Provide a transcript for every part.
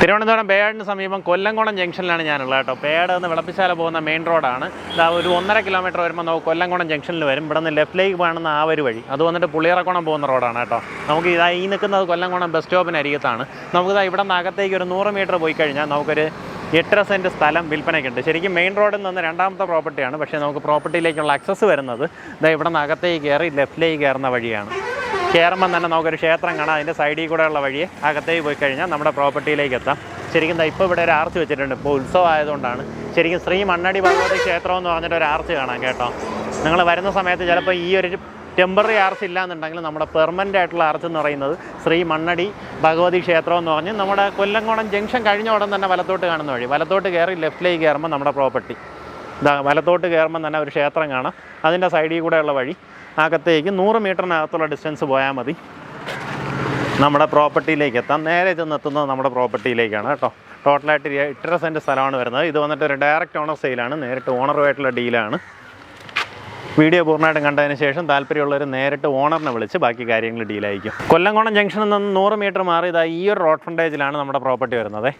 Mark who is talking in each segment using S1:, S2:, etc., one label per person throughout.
S1: തിരുവനന്തപുരം പേയാടിന് സമീപം കൊല്ലംകുളം ജംഗ്ഷനിലാണ് ഞാനുള്ളത് കേട്ടോ. പേയാട് നിന്ന് വിളപ്പിശാല പോകുന്ന മെയിൻ റോഡാണ് ഇതാ ഒരു ഒന്നര കിലോമീറ്റർ വരുമ്പോൾ നമുക്ക് കൊല്ലംകുളം ജംഗ്ഷനിൽ വരും. ഇവിടെ നിന്ന് ലെഫ്റ്റിലേക്ക് പോകുന്ന ആ ഒരു വഴി. അത് വന്നിട്ട് പുളിയറക്കുണം പോകുന്ന റോഡാണ് കേട്ടോ. നമുക്ക് ഇതാ ഈ നിൽക്കുന്നത് കൊല്ലംകുളം ബസ് സ്റ്റോപ്പിന് അരികത്താണ് നമുക്കിതാ ഇവിടെ നിന്ന് അകത്തേക്ക് ഒരു നൂറ് മീറ്റർ പോയി കഴിഞ്ഞാൽ നമുക്കൊരു എട്ടര സെന്റ് സ്ഥലം വിൽപ്പനയ്ക്കുണ്ട് ശരിക്കും മെയിൻ റോഡിൽ നിന്ന് രണ്ടാമത്തെ പ്രോപ്പർട്ടിയാണ് പക്ഷേ നമുക്ക് പ്രോപ്പർട്ടിയിലേക്കുള്ള അക്സസ് വരുന്നത് ഇതാ ഇവിടെ നിന്ന് അകത്തേക്ക് കയറി ലെഫ്റ്റിലേക്ക് കയറുന്ന വഴിയാണ്. കയറുമ്പം തന്നെ നമുക്കൊരു ക്ഷേത്രം കാണാം. അതിന്റെ സൈഡിൽ കൂടെയുള്ള വഴി അകത്തേക്ക് പോയി കഴിഞ്ഞാൽ നമ്മുടെ പ്രോപ്പർട്ടിയിലേക്ക് എത്താം. ശരിക്കും ഇപ്പോൾ ഇവിടെ ഒരു ആർച്ച് വെച്ചിട്ടുണ്ട്. ഇപ്പോൾ ഉത്സവം ആയതുകൊണ്ടാണ് ശരിക്കും ശ്രീ മണ്ണടി ഭഗവതി ക്ഷേത്രം എന്ന് പറഞ്ഞിട്ട് ഒരു ആർച്ച് കാണാം കേട്ടോ. നിങ്ങൾ വരുന്ന സമയത്ത് ചിലപ്പോൾ ഈ ഒരു ടെമ്പററി ആർച്ച് ഇല്ലാന്നുണ്ടെങ്കിൽ നമ്മുടെ പെർമനന്റ് ആയിട്ടുള്ള ആർച്ച് എന്ന് പറയുന്നത് ശ്രീ മണ്ണടി ഭഗവതി ക്ഷേത്രം എന്ന് പറഞ്ഞ് നമ്മുടെ കൊല്ലംകോണം ജംഗ്ഷൻ കഴിഞ്ഞ ഉടൻ തന്നെ വലത്തോട്ട് കാണുന്ന വഴി. വലത്തോട്ട് കയറി ലെഫ്റ്റിലേക്ക് കയറുമ്പോൾ നമ്മുടെ പ്രോപ്പർട്ടി. വലത്തോട്ട് കയറുമ്പോൾ തന്നെ ഒരു ക്ഷേത്രം കാണാം. അതിന്റെ സൈഡിൽ കൂടെയുള്ള വഴി. അകത്തേക്ക് നൂറ് മീറ്ററിനകത്തുള്ള ഡിസ്റ്റൻസ് പോയാൽ മതി. നമ്മുടെ പ്രോപ്പർട്ടിയിലേക്ക് എത്താം. നേരെ ചെന്ന് എത്തുന്നത് നമ്മുടെ പ്രോപ്പർട്ടിയിലേക്കാണ് കേട്ടോ. ടോട്ടലായിട്ട് എട്ടര സെന്റ് സ്ഥലമാണ് വരുന്നത്. ഇത് വന്നിട്ട് ഒരു ഡയറക്റ്റ് ഓണർ സെയിലാണ്. നേരിട്ട് ഓണറുമായിട്ടുള്ള ഡീലാണ്. വീഡിയോ പൂർണമായിട്ടും കണ്ടതിന് ശേഷം താല്പര്യമുള്ളവർ നേരിട്ട് ഓണറിനെ വിളിച്ച് ബാക്കി കാര്യങ്ങൾ ഡീലായിരിക്കും. കൊല്ലംകോണം ജംഗ്ഷനിൽ നിന്ന് നൂറ് മീറ്റർ മാറിയതായി ഈ ഒരു റോഡ് ഫ്രണ്ടേജിലാണ് നമ്മുടെ പ്രോപ്പർട്ടി വരുന്നത്.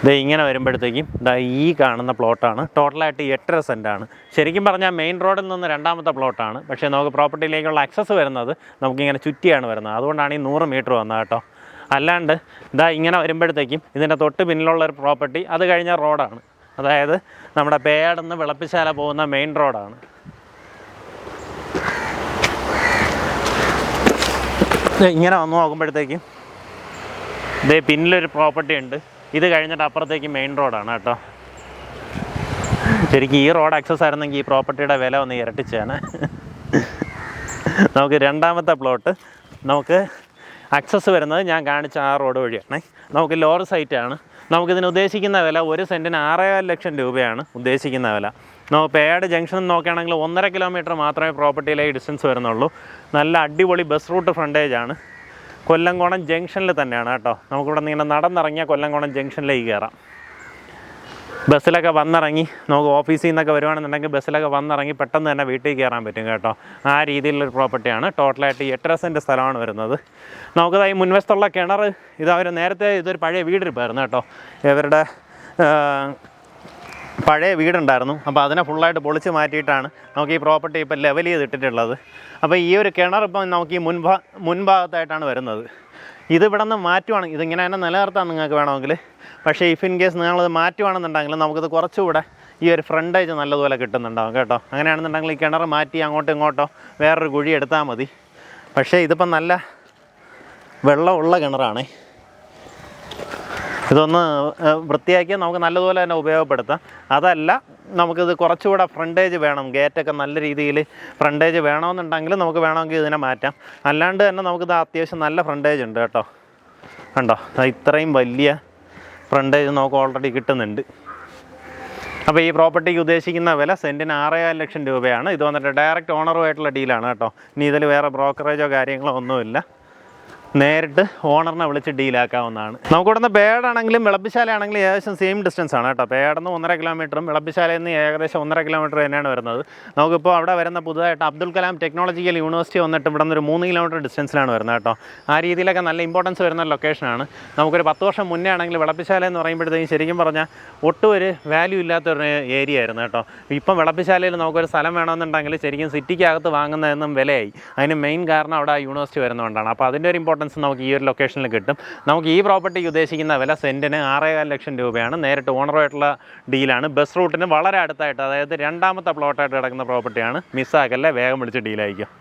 S1: ഇത് ഇങ്ങനെ വരുമ്പോഴത്തേക്കും ഇതാ ഈ കാണുന്ന പ്ലോട്ടാണ്. ടോട്ടലായിട്ട് എട്ടര സെന്റാണ് ശരിക്കും പറഞ്ഞാൽ മെയിൻ റോഡിൽ നിന്ന് രണ്ടാമത്തെ പ്ലോട്ടാണ്. പക്ഷേ നമുക്ക് പ്രോപ്പർട്ടിയിലേക്കുള്ള അക്സസ് വരുന്നത് നമുക്കിങ്ങനെ ചുറ്റിയാണ് വരുന്നത്. അതുകൊണ്ടാണ് ഈ നൂറ് മീറ്റർ വന്നത് കേട്ടോ. അല്ലാണ്ട് ഇതാ ഇങ്ങനെ വരുമ്പോഴത്തേക്കും ഇതിന്റെ തൊട്ട് പിന്നിലുള്ള ഒരു പ്രോപ്പർട്ടി അത് കഴിഞ്ഞ റോഡാണ്. അതായത് നമ്മുടെ പേയാടുന്ന് വിളപ്പിശാല പോകുന്ന മെയിൻ റോഡാണ്. ഇങ്ങനെ വന്നു നോക്കുമ്പോഴത്തേക്കും ഇതേ പിന്നിലൊരു പ്രോപ്പർട്ടി ഉണ്ട്. ഇത് കഴിഞ്ഞിട്ട് അപ്പുറത്തേക്ക് മെയിൻ റോഡാണ് കേട്ടോ. ശരിക്കും ഈ റോഡ് ആക്സസ് ആയിരുന്നെങ്കിൽ ഈ പ്രോപ്പർട്ടിയുടെ വില ഒന്ന് ഇരട്ടിച്ചാണ് നമുക്ക് രണ്ടാമത്തെ പ്ലോട്ട് നമുക്ക് അക്സസ് വരുന്നത് ഞാൻ കാണിച്ച ആ റോഡ് വഴിയാണ്. നമുക്ക് ലോർ സൈറ്റാണ് നമുക്കിതിന് ഉദ്ദേശിക്കുന്ന വില ഒരു സെന്റിന് ആറേകാൽ ലക്ഷം രൂപയാണ് ഉദ്ദേശിക്കുന്ന വില. നമുക്ക് പേയാട് ജംഗ്ഷൻ നോക്കുകയാണെങ്കിൽ ഒന്നര കിലോമീറ്റർ മാത്രമേ പ്രോപ്പർട്ടിയിലേക്ക് ഡിസ്റ്റൻസ് വരുന്നുള്ളൂ. നല്ല അടിപൊളി ബസ് റൂട്ട് ഫ്രണ്ടേജാണ് കൊല്ലംകോണം ജംഗ്ഷനിൽ തന്നെയാണ് കേട്ടോ. നമുക്കിവിടെ നിന്ന് ഇങ്ങനെ നടന്നിറങ്ങിയാൽ കൊല്ലംകോണം ജംഗ്ഷനിലേക്ക് കയറാം. ബസ്സിലൊക്കെ വന്നിറങ്ങി നമുക്ക് ഓഫീസിൽ നിന്നൊക്കെ വരുവാണെന്നുണ്ടെങ്കിൽ ബസ്സിലൊക്കെ വന്നിറങ്ങി പെട്ടെന്ന് തന്നെ വീട്ടിൽ കയറാൻ പറ്റും കേട്ടോ. ആ രീതിയിലുള്ളൊരു പ്രോപ്പർട്ടിയാണ്. ടോട്ടലായിട്ട് എട്ടര സെന്റ് സ്ഥലമാണ് വരുന്നത്. നമുക്കത് ഈ മുൻവശത്തുള്ള കിണർ ഇത് അവർ നേരത്തെ ഇതൊരു പഴയ വീടിരിപ്പായിരുന്നു കേട്ടോ. ഇവരുടെ പഴയ വീടുണ്ടായിരുന്നു. അപ്പോൾ അതിനെ ഫുള്ളായിട്ട് പൊളിച്ച് മാറ്റിയിട്ടാണ് നമുക്ക് ഈ പ്രോപ്പർട്ടി ഇപ്പോൾ ലെവൽ ചെയ്തിട്ടിട്ടുള്ളത്. അപ്പോൾ ഈ ഒരു കിണർ ഇപ്പം നമുക്ക് ഈ മുൻഭാ മുൻഭാഗത്തായിട്ടാണ് വരുന്നത്. ഇത് ഇവിടെ നിന്ന് മാറ്റുവാണ്. ഇതിങ്ങനെ തന്നെ നിലനിർത്താൻ നിങ്ങൾക്ക് വേണമെങ്കിൽ. പക്ഷേ ഇഫ് ഇൻ കേസ് നിങ്ങളത് മാറ്റുവാണെന്നുണ്ടെങ്കിൽ നമുക്കിത് കുറച്ചുകൂടെ ഈ ഒരു ഫ്രണ്ടേജ് നല്ലതുപോലെ കിട്ടുന്നുണ്ടാവും കേട്ടോ. അങ്ങനെയാണെന്നുണ്ടെങ്കിൽ ഈ കിണർ മാറ്റി അങ്ങോട്ടും ഇങ്ങോട്ടോ വേറൊരു കുഴി എടുത്താൽ മതി. പക്ഷേ ഇതിപ്പം നല്ല വെള്ളമുള്ള കിണറാണേ. ഇതൊന്ന് വൃത്തിയാക്കിയാൽ നമുക്ക് നല്ലതുപോലെ തന്നെ ഉപയോഗപ്പെടുത്താം. അതല്ല നമുക്കിത് കുറച്ചുകൂടെ ഫ്രണ്ടേജ് വേണം. ഗേറ്റൊക്കെ നല്ല രീതിയിൽ ഫ്രണ്ടേജ് വേണമെന്നുണ്ടെങ്കിൽ നമുക്ക് വേണമെങ്കിൽ ഇതിനെ മാറ്റാം. അല്ലാണ്ട് തന്നെ നമുക്കിത് അത്യാവശ്യം നല്ല ഫ്രണ്ടേജ് ഉണ്ട് കേട്ടോ. കണ്ടോ? ഇത്രയും വലിയ ഫ്രണ്ടേജ് നമുക്ക് ഓൾറെഡി കിട്ടുന്നുണ്ട്. അപ്പോൾ ഈ പ്രോപ്പർട്ടിക്ക് ഉദ്ദേശിക്കുന്ന വില സെന്റിന് ആറേകാൽ ലക്ഷം രൂപയാണ്. ഇത് വന്നിട്ട് ഡയറക്റ്റ് ഓണറുമായിട്ടുള്ള ഡീലാണ് കേട്ടോ. ഇനി ഇതിൽ വേറെ ബ്രോക്കറേജോ കാര്യങ്ങളോ ഒന്നുമില്ല. നേരിട്ട് ഓണറിനെ വിളിച്ച് ഡീലാക്കാവുന്നതാണ്. നമുക്ക് ഇവിടുന്ന് പേടാണെങ്കിലും വിളപ്പിശാലയാണെങ്കിലും ഏകദേശം സെയിം ഡിസ്റ്റൻസ് ആണ് കേട്ടോ. പേടന്ന് ഒന്നര കിലോമീറ്ററും വിളപ്പിശാലയിൽ നിന്ന് ഏകദേശം ഒന്നര കിലോമീറ്റർ തന്നെയാണ് വരുന്നത്. നമുക്കിപ്പോൾ അവിടെ വരുന്ന പുതുതായിട്ട് അബ്ദുൽ കലാം ടെക്നോളജിക്കൽ യൂണിവേഴ്സിറ്റി വന്നിട്ട് ഇവിടെ നിന്ന് ഒരു മൂന്ന് കിലോമീറ്റർ ഡിസ്റ്റൻസിലാണ് വരുന്നത് കേട്ടോ. ആ രീതിയിലൊക്കെ നല്ല ഇമ്പോർട്ടൻസ് വരുന്ന ലൊക്കേഷനാണ് നമുക്കൊരു പത്ത് വർഷം മുന്നേ ആണെങ്കിൽ വിളപ്പിശാല എന്ന് പറയുമ്പോഴത്തേക്കും ശരിക്കും പറഞ്ഞാൽ ഒട്ടും ഒരു വാല്യൂ ഇല്ലാത്തൊരു ഏരിയ ആയിരുന്നു കേട്ടോ. ഇപ്പം വിളപ്പിശാലയിൽ നമുക്കൊരു സ്ഥലം വേണമെന്നുണ്ടെങ്കിൽ ശരിക്കും സിറ്റിക്കകത്ത് വാങ്ങുന്നതെന്നും വിലയായി. അതിന് മെയിൻ കാരണം അവിടെ ആ യൂണിവേഴ്സിറ്റി വരുന്നതുകൊണ്ടാണ്. അപ്പോൾ അതിന്റെ ഒരു ഇമ്പോർട്ടൻസ് നമുക്ക് ഈ ഒരു ലൊക്കേഷനിൽ കിട്ടും. നമുക്ക് ഈ പ്രോപ്പർട്ടി ഉദ്ദേശിക്കുന്ന വില സെന്റിന് ആറേകാൽ ലക്ഷം രൂപയാണ്. നേരിട്ട് ഓണറുമായിട്ടുള്ള ഡീലാണ് ബസ് റൂട്ടിന് വളരെ അടുത്തായിട്ട് അതായത് രണ്ടാമത്തെ പ്ലോട്ടായിട്ട് കിടക്കുന്ന പ്രോപ്പർട്ടിയാണ് മിസ്സാക്കല്ലേ വേഗം വിളിച്ച് ഡീലായിരിക്കും